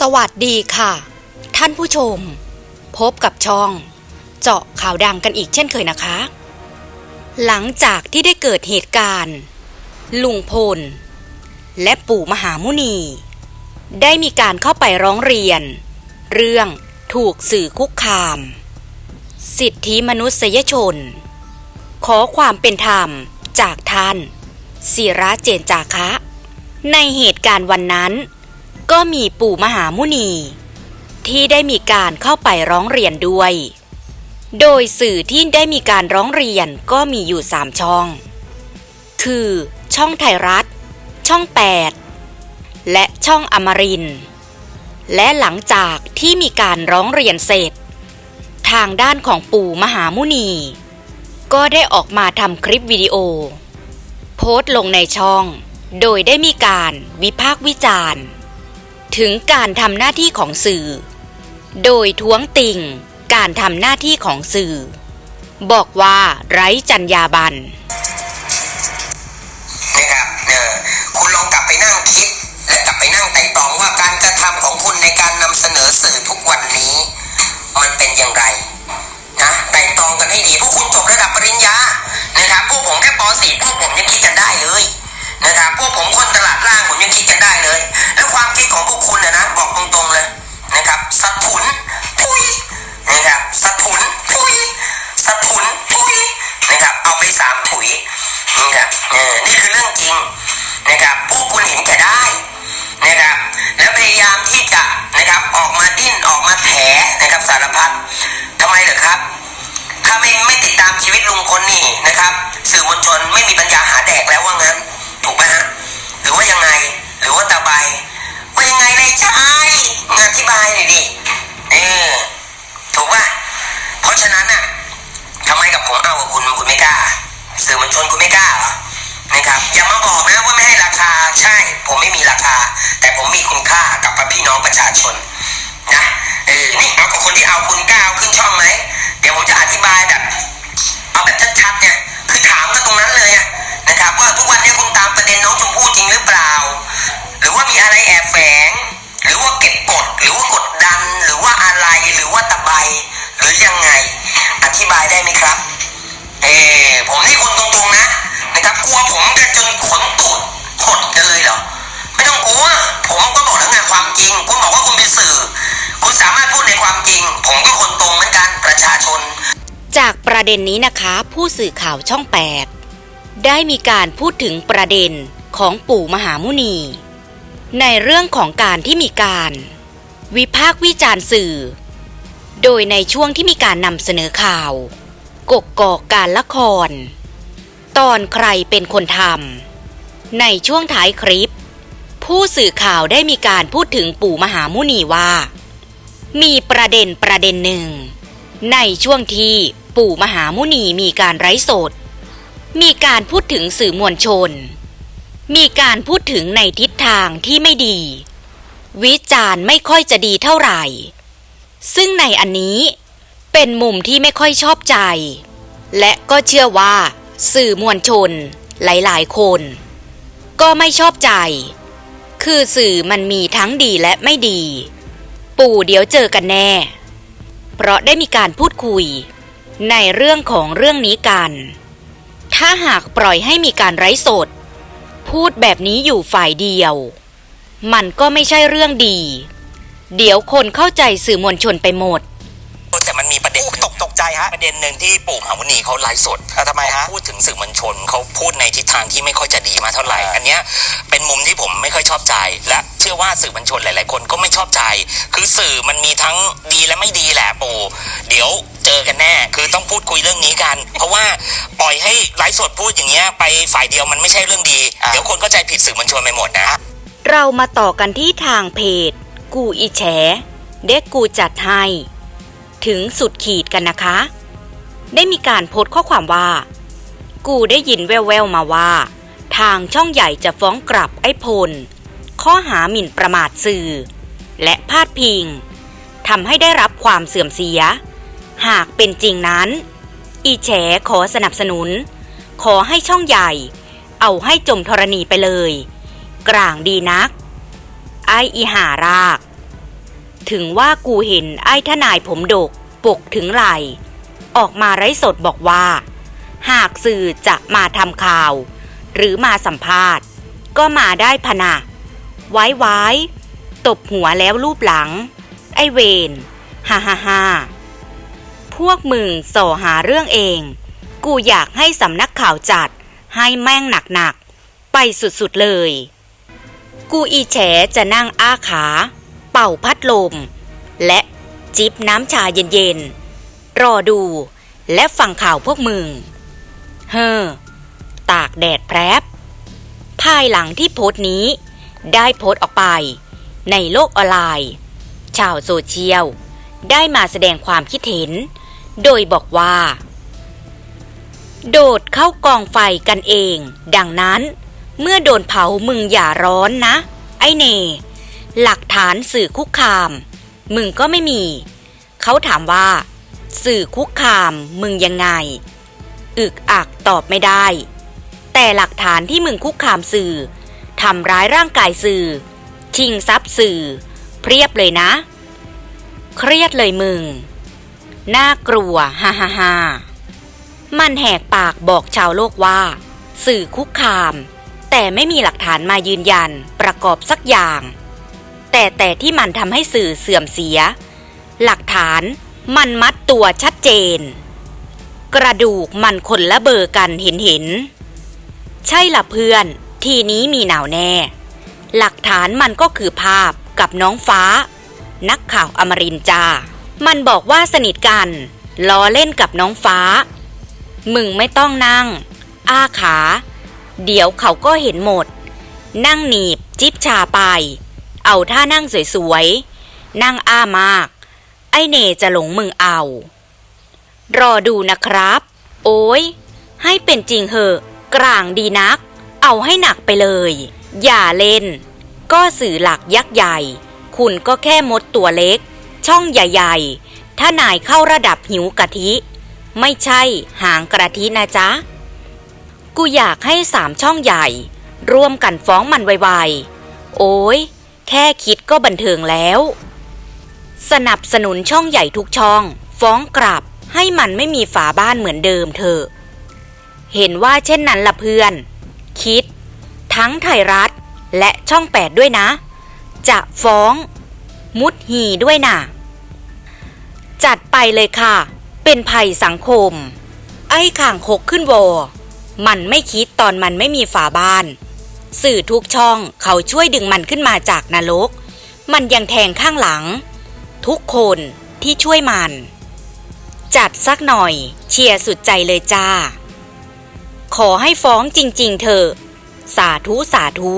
สวัสดีค่ะ ท่านผู้ชม พบกับช่อง เจาะข่าวดังกันอีกเช่นเคยนะคะ หลังจากที่ได้เกิดเหตุการณ์ ลุงพล และปู่มหามุนี ได้มีการเข้าไปร้องเรียน เรื่องถูกสื่อคุกคาม สิทธิมนุษยชน ขอความเป็นธรรมจากท่านศิระเจนจาคะ ในเหตุการณ์วันนั้น ก็มีปู่มหามุนี ที่ได้มีการเข้าไปร้องเรียนด้วย โดยสื่อที่ได้มีการร้องเรียนก็มีอยู่สามช่อง คือช่องไทยรัฐ ช่อง 8 และช่องอมริน และหลังจากที่มีการร้องเรียนเสร็จ ทางด้านของปู่มหามุนี ก็ได้ออกมาทำคลิปวิดีโอ โพสต์ลงในช่อง โดยได้มีการวิพากษ์วิจารณ์ ถึงการทำหน้าที่ของสื่อ โดยท้วงติงการทำหน้าที่ของสื่อ บอกว่าไร้จรรยาบรรณนะครับเออคุณลองกลับไปนั่งคิด และกลับไปนั่งไต่ตองว่าการกระทำของคุณในการนำเสนอสื่อทุกวันนี้ มันเป็นอย่างไรนะไต่ตองกันให้ดีพวกคุณจบระดับปริญญานะครับพวกผมแค่ป .4 พวกผมยังคิดกันได้เลยนะครับพวกผมคนตลาดล่างผมยังคิดกันได้เลย สารพัดทำไมเหรอครับ ถ้าไม่ไม่ติดตามชีวิตลุงพลนี่นะครับสื่อมวลชนไม่มีปัญญาหาแดกแล้วว่างั้น ถูกไหมฮะหรือว่ายังไงหรือว่าตาใบว่ายังไงนายชายมึงอธิบายหน่อยดิเออถูกป่ะเพราะฉะนั้นน่ะทำไมกับผมเอากับคุณคุณไม่กล้า สื่อมวลชนคุณไม่กล้าเหรอนะครับอย่ามาบอกนะว่าไม่ให้ราคาใช่ ผมไม่มีราคา แต่ผมมีคุณค่ากับพี่น้องประชาชน เออนี่เอากับคนที่เอาคุณกล้าเอาขึ้นช่องไหมเดี๋ยวผมจะอธิบายแบบเอาแบบชัดๆเนี่ยคือถามกันตรงนั้นเลยนะครับว่าทุกวันนี้คุณตามประเด็นน้องชมพู่จริงหรือเปล่า หรือว่ามีอะไรแอบแฝง หรือว่าเก็บกดหรือว่ากดดันหรือว่าอะไรหรือว่าตะไบหรือยังไง อธิบายได้ไหมครับเออผมนี่คน ริง ผมก็คนตรงเหมือนกันประชาชน จากประเด็นนี้นะคะ ผู้สื่อข่าวช่อง 8 ได้มีการพูดถึงประเด็นของปู่มหามุนี ในเรื่องของการที่มีการ วิพากษ์วิจารณ์สื่อ โดยในช่วงที่มีการนำเสนอข่าว กกกอกการละคร ตอนใครเป็นคนทำในช่วงท้ายคลิป ผู้สื่อข่าวได้มีการพูดถึงปู่มหามุนีว่า มีประเด็นประเด็นหนึ่ง ในช่วงที่ปู่มหามุนีมีการไร้สด มีการพูดถึงสื่อมวลชน มีการพูดถึงในทิศทางที่ไม่ดี วิจารณ์ไม่ค่อยจะดีเท่าไหร่ ซึ่งในอันนี้เป็นมุมที่ไม่ค่อยชอบใจ และก็เชื่อว่า สื่อมวลชนหลายๆ คน ก็ไม่ชอบใจ คือสื่อมันมีทั้งดีและไม่ดี ปู่เดี๋ยวเจอกันแน่ เพราะได้มีการพูดคุย ในเรื่องของเรื่องนี้กัน ถ้าหากปล่อยให้มีการไร้สด พูดแบบนี้อยู่ฝ่ายเดียว มันก็ไม่ใช่เรื่องดี เดี๋ยวคนเข้าใจสื่อมวลชนไปหมด แต่มันมีประเด็น ฮะประเด็นหนึ่งที่ปู่มหาวุณีเขาไลฟ์สดอะทำไมฮะเขาพูดถึงสื่อมวลชนเขาพูดในทิศทางที่ไม่ค่อยจะดีมากเท่าไหร่อ่าอันเนี้ยเป็นมุมที่ผมไม่ค่อยชอบใจ และเชื่อว่าสื่อมวลชนหลาย ๆ คนก็ไม่ชอบใจ คือสื่อมันมีทั้งดีและไม่ดีแหละปู่ เดี๋ยวเจอกันแน่ คือต้องพูดคุยเรื่องนี้กัน เพราะว่าปล่อยให้ไลฟ์สดพูดอย่างเงี้ยไปฝ่ายเดียวมันไม่ใช่เรื่องดี เดี๋ยวคนก็ใจผิดสื่อมวลชนไปหมดนะ เรามาต่อกันที่ทางเพจ กูอีแฉเด็กกูจัดให้ ถึงสุดขีดกันนะคะ ได้มีการโพสต์ข้อความว่า กูได้ยินแว่วๆมาว่า ทางช่องใหญ่จะฟ้องกลับไอ้พล ข้อหาหมิ่นประมาทสื่อ และพาดพิงทำให้ได้รับความเสื่อมเสีย หากเป็นจริงนั้น อีแฉขอสนับสนุน ขอให้ช่องใหญ่ เอาให้จมธรณีไปเลย กลางดีนัก ไออีหาราก ถึงว่ากูเห็นไอ้ทนายผมดก ปกถึงไหลออกมาไร้สดบอกว่า หากสื่อจะมาทำข่าว หรือมาสัมภาษณ์ ก็มาได้พนะไว้ไว้ตบหัวแล้วรูปหลัง ไอเวนฮ่าฮ่าฮ่าพวกมึงส่อหาเรื่องเอง กูอยากให้สำนักข่าวจัด ให้แม่งหนักๆ ไปสุดๆเลย กูอีแฉจะนั่งอ้าขา เป่าพัดลม และจิบน้ำชาเย็นๆ รอดูและฟังข่าวพวกมึง เฮ้อ ตากแดดแพรบภายหลังที่โพสต์นี้ ได้โพสต์ออกไป ในโลกออนไลน์ ชาวโซเชียล ได้มาแสดงความคิดเห็น โดยบอกว่า โดดเข้ากองไฟกันเอง ดังนั้น เมื่อโดนเผามึงอย่าร้อนนะ ไอเน หลักฐานสื่อคุกคาม มึงก็ไม่มี เขาถามว่า สื่อคุกคามมึงยังไง อึกอักตอบไม่ได้ แต่หลักฐานที่มึงคุกคามสื่อทำร้ายร่างกายสื่อ ชิงทรัพย์สื่อ เพียบเลยนะ เครียดเลยมึง น่ากลัวฮ่าฮ่าฮ่ามันแหกปากบอกชาวโลกว่า สื่อคุกคาม แต่ไม่มีหลักฐานมายืนยันประกอบสักอย่าง แต่แต่ที่มันทำให้สื่อเสื่อมเสีย หลักฐานมันมัดตัวชัดเจน กระดูกมันคนละเบอร์กันเห็นเห็น ใช่ละเพื่อน ทีนี้มีหนาวแน่ หลักฐานมันก็คือภาพกับน้องฟ้า นักข่าวอมรินจา มันบอกว่าสนิทกัน ล้อเล่นกับน้องฟ้า มึงไม่ต้องนั่ง อ้าขา เดี๋ยวเขาก็เห็นหมด นั่งหนีบ จิบชาไป เอาท่านั่งสวยๆ นั่งอ้ามาก ไอเนจะหลงมึงเอา รอดูนะครับ โอ้ย ให้เป็นจริงเหอะ กลางดีนัก เอาให้หนักไปเลย อย่าเล่น ก็สื่อหลักยักษ์ใหญ่ คุณก็แค่มดตัวเล็ก ช่องใหญ่ๆ ถ้านายเข้าระดับหิวกะทิ ไม่ใช่หางกะทินะจ๊ะ กูอยากให้สามช่องใหญ่ ร่วมกันฟ้องมันไวๆ โอ้ย แค่คิดก็บันเทิงแล้ว สนับสนุนช่องใหญ่ทุกช่อง ฟ้องกลับให้มันไม่มีฝาบ้านเหมือนเดิมเถอเห็นว่าเช่นนั้นละเพื่อน คิด ทั้งไทยรัฐและช่องแปดด้วยนะ จะฟ้อง มุดหีด้วยนะจัดไปเลยค่ะ เป็นภัยสังคม ไอ้ข่างคกขึ้นวอมันไม่คิดตอนมันไม่มีฝาบ้าน สื่อทุกช่องเขาช่วยดึงมันขึ้นมาจากนรก มันยังแทงข้างหลัง ทุกคนที่ช่วยมัน จัดสักหน่อยเชียร์สุดใจเลยจ้า ขอให้ฟ้องจริง ๆเถอะสาธุสาธุ